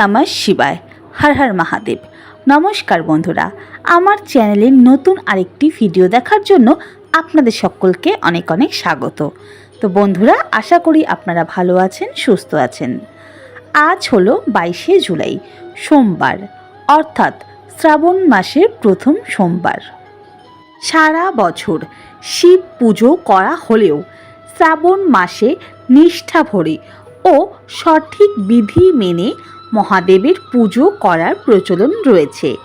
নমঃ শিবায়। হর হর মহাদেব। নমস্কার বন্ধুরা, আমার চ্যানেলের নতুন আরেকটি ভিডিও দেখার জন্য আপনাদের সকলকে অনেক অনেক স্বাগত। তো বন্ধুরা, আশা করি আপনারা ভালো আছেন, সুস্থ আছেন। আজ হলো বাইশে জুলাই, সোমবার, অর্থাৎ শ্রাবণ মাসের প্রথম সোমবার। সারা বছর শিব পুজো করা হলেও শ্রাবণ মাসে নিষ্ঠা ভরে ও সঠিক বিধি মেনে মহাদেবের পুজো করার প্রচলন রয়েছে।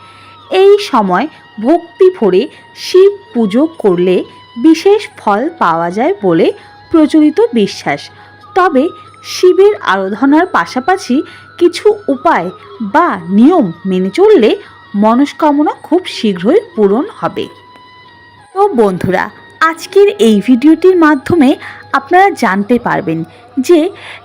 এই সময় ভক্তি ভরে শিব পুজো করলে বিশেষ ফল পাওয়া যায় বলে প্রচলিত বিশ্বাস। তবে শিবের আরাধনার পাশাপাশি কিছু উপায় বা নিয়ম মেনে চললে মনস্কামনা খুব শীঘ্রই পূরণ হবে। তো বন্ধুরা আজকের এই ভিডিওটির মাধ্যমে আপনারা জানতে পারবেন যে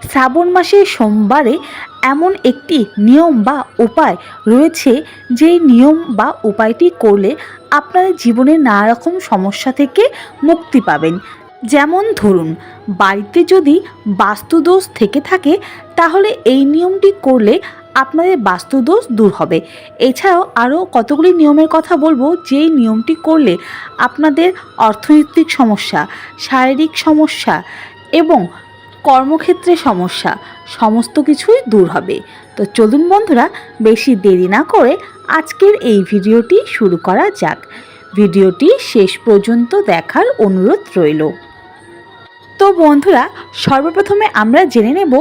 শ্রাবণ মাসের সোমবারে এমন একটি নিয়ম বা উপায় রয়েছে যে নিয়ম বা উপায়টি করলে আপনারা জীবনে নানা রকম সমস্যা থেকে মুক্তি পাবেন। যেমন ধরুন, বাড়িতে যদি বাস্তুদোষ থেকে থাকে, তাহলে এই নিয়মটি করলে আপনাদের বাস্তুদোষ দূর হবে। এছাড়াও আরও কতগুলি নিয়মের কথা বলব, যেই নিয়মটি করলে আপনাদের অর্থনৈতিক সমস্যা, শারীরিক সমস্যা এবং কর্মক্ষেত্রে সমস্যা সমস্ত কিছুই দূর হবে। তো চলুন বন্ধুরা, বেশি দেরি না করে আজকের এই ভিডিওটি শুরু করা যাক। ভিডিওটি শেষ পর্যন্ত দেখার অনুরোধ রইল। তো বন্ধুরা, সর্বপ্রথমে আমরা জেনে নেব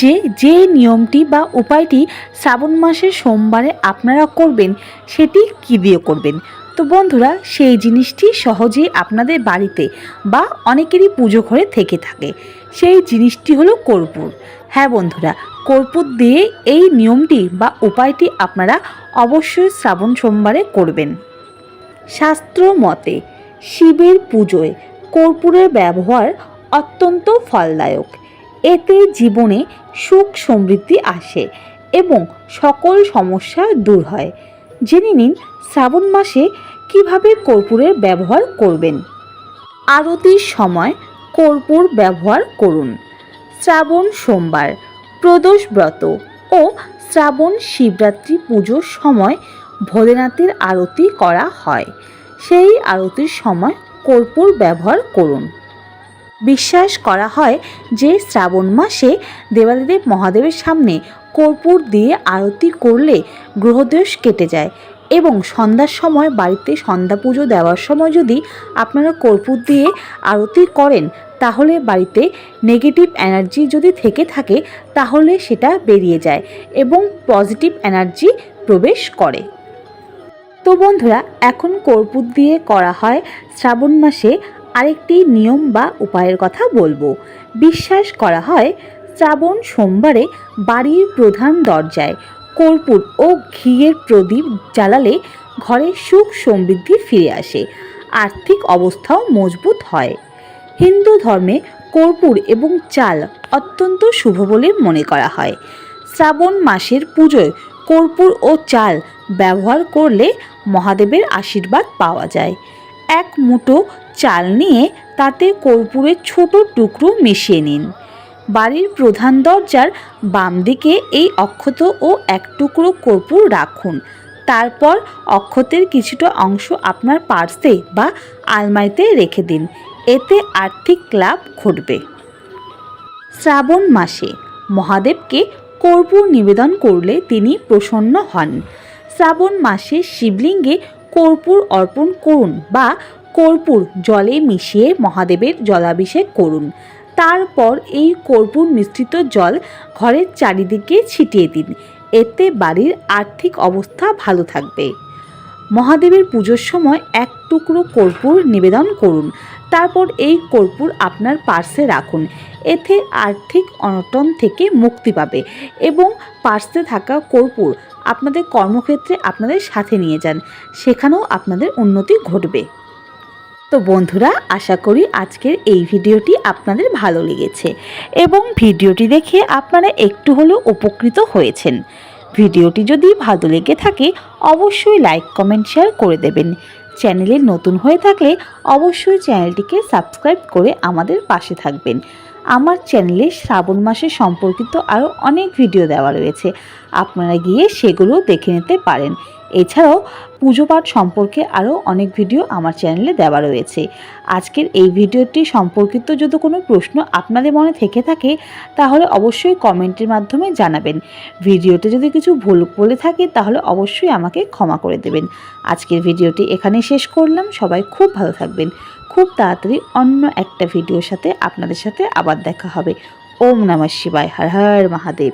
যে যে নিয়মটি বা উপায়টি শ্রাবণ মাসের সোমবারে আপনারা করবেন, সেটি কী দিয়ে করবেন? তো বন্ধুরা, সেই জিনিসটি সহজেই আপনাদের বাড়িতে বা অনেকেরই পুজো ঘরে থেকে থাকে। সেই জিনিসটি হলো কর্পূর। হ্যাঁ বন্ধুরা, কর্পূর দিয়ে এই নিয়মটি বা উপায়টি আপনারা অবশ্যই শ্রাবণ সোমবারে করবেন। শাস্ত্র মতে, শিবের পুজোয় কর্পূরের ব্যবহার অত্যন্ত ফলদায়ক। এতে জীবনে সুখ সমৃদ্ধি আসে এবং সকল সমস্যা দূর হয়। জেনে নিন শ্রাবণ মাসে কীভাবে কর্পূরের ব্যবহার করবেন। আরতির সময় কর্পূর ব্যবহার করুন। শ্রাবণ সোমবার, প্রদোষ ব্রত ও শ্রাবণ শিবরাত্রি পুজোর সময় ভোলেনাথের আরতি করা হয়। সেই আরতির সময় কর্পূর ব্যবহার করুন। বিশ্বাস করা হয় যে শ্রাবণ মাসে দেবাদিদেব মহাদেবের সামনে কর্পূর দিয়ে আরতি করলে গ্রহদোষ কেটে যায় এবং সন্ধ্যার সময় বাড়িতে সন্ধ্যা পুজো দেওয়ার সময় যদি আপনারা কর্পূর দিয়ে আরতি করেন, তাহলে বাড়িতে নেগেটিভ এনার্জি যদি থেকে থাকে, তাহলে সেটা বেরিয়ে যায় এবং পজিটিভ এনার্জি প্রবেশ করে। তো বন্ধুরা, এখন কর্পূর দিয়ে করা হয় শ্রাবণ মাসে আরেকটি নিয়ম বা উপায়ের কথা বলব। বিশ্বাস করা হয়, শ্রাবণ সোমবারে বাড়ির প্রধান দরজায় কর্পূর ও ঘিয়ের প্রদীপ জ্বালালে ঘরে সুখ সমৃদ্ধি ফিরে আসে, আর্থিক অবস্থাও মজবুত হয়। হিন্দু ধর্মে কর্পূর এবং চাল অত্যন্ত শুভ বলে মনে করা হয়। শ্রাবণ মাসের পুজোয় কর্পূর ও চাল ব্যবহার করলে মহাদেবের আশীর্বাদ পাওয়া যায়। এক মুঠো চাল নিয়ে তাতে কর্পূরের ছোট টুকরো মিশিয়ে নিন। বাড়ির প্রধান দরজার বাম দিকে এই অক্ষত ও এক টুকরো কর্পূর রাখুন। তারপর অক্ষতের কিছুটা অংশ আপনার পার্সে বা আলমারিতে রেখে দিন। এতে আর্থিক লাভ ঘটবে। শ্রাবণ মাসে মহাদেবকে কর্পূর নিবেদন করলে তিনি প্রসন্ন হন। শ্রাবণ মাসে শিবলিঙ্গে কর্পূর অর্পণ করুন বা কর্পূর জলে মিশিয়ে মহাদেবের জলাভিষেক করুন। তারপর এই কর্পূর মিশ্রিত জল ঘরের চারিদিকে ছিটিয়ে দিন। এতে বাড়ির আর্থিক অবস্থা ভালো থাকবে। মহাদেবের পুজোর সময় এক টুকরো কর্পূর নিবেদন করুন। তারপর এই কর্পূর আপনার পার্সে রাখুন। এতে আর্থিক অনটন থেকে মুক্তি পাবে এবং পার্সে থাকা কর্পূর আপনাদের কর্মক্ষেত্রে আপনাদের সাথে নিয়ে যান। সেখানেও আপনাদের উন্নতি ঘটবে। তো বন্ধুরা, আশা করি আজকের এই ভিডিওটি আপনাদের ভালো লেগেছে এবং ভিডিওটি দেখে আপনারা একটু হলেও উপকৃত হয়েছেন। ভিডিওটি যদি ভালো লেগে থাকে, অবশ্যই লাইক, কমেন্ট, শেয়ার করে দেবেন। চ্যানেলে নতুন হয়ে থাকলে অবশ্যই চ্যানেলটিকে সাবস্ক্রাইব করে আমাদের পাশে থাকবেন। আমার চ্যানেলে শ্রাবণ মাসে সম্পর্কিত আরও অনেক ভিডিও দেওয়া রয়েছে। আপনারা গিয়ে সেগুলো দেখে নিতে পারেন। এছাড়াও পুজো পাঠ সম্পর্কে আরও অনেক ভিডিও আমার চ্যানেলে দেওয়া রয়েছে। আজকের এই ভিডিওটি সম্পর্কিত যদি কোনো প্রশ্ন আপনাদের মনে থেকে থাকে, তাহলে অবশ্যই কমেন্টের মাধ্যমে জানাবেন। ভিডিওতে যদি কিছু ভুল বলে থাকে, তাহলে অবশ্যই আমাকে ক্ষমা করে দেবেন। আজকের ভিডিওটি এখানে শেষ করলাম। সবাই খুব ভালো থাকবেন। খুব তাড়াতাড়ি অন্য একটা ভিডিওর সাথে আপনাদের সাথে আবার দেখা হবে। ওম নমঃ শিবায়, হর হর মহাদেব।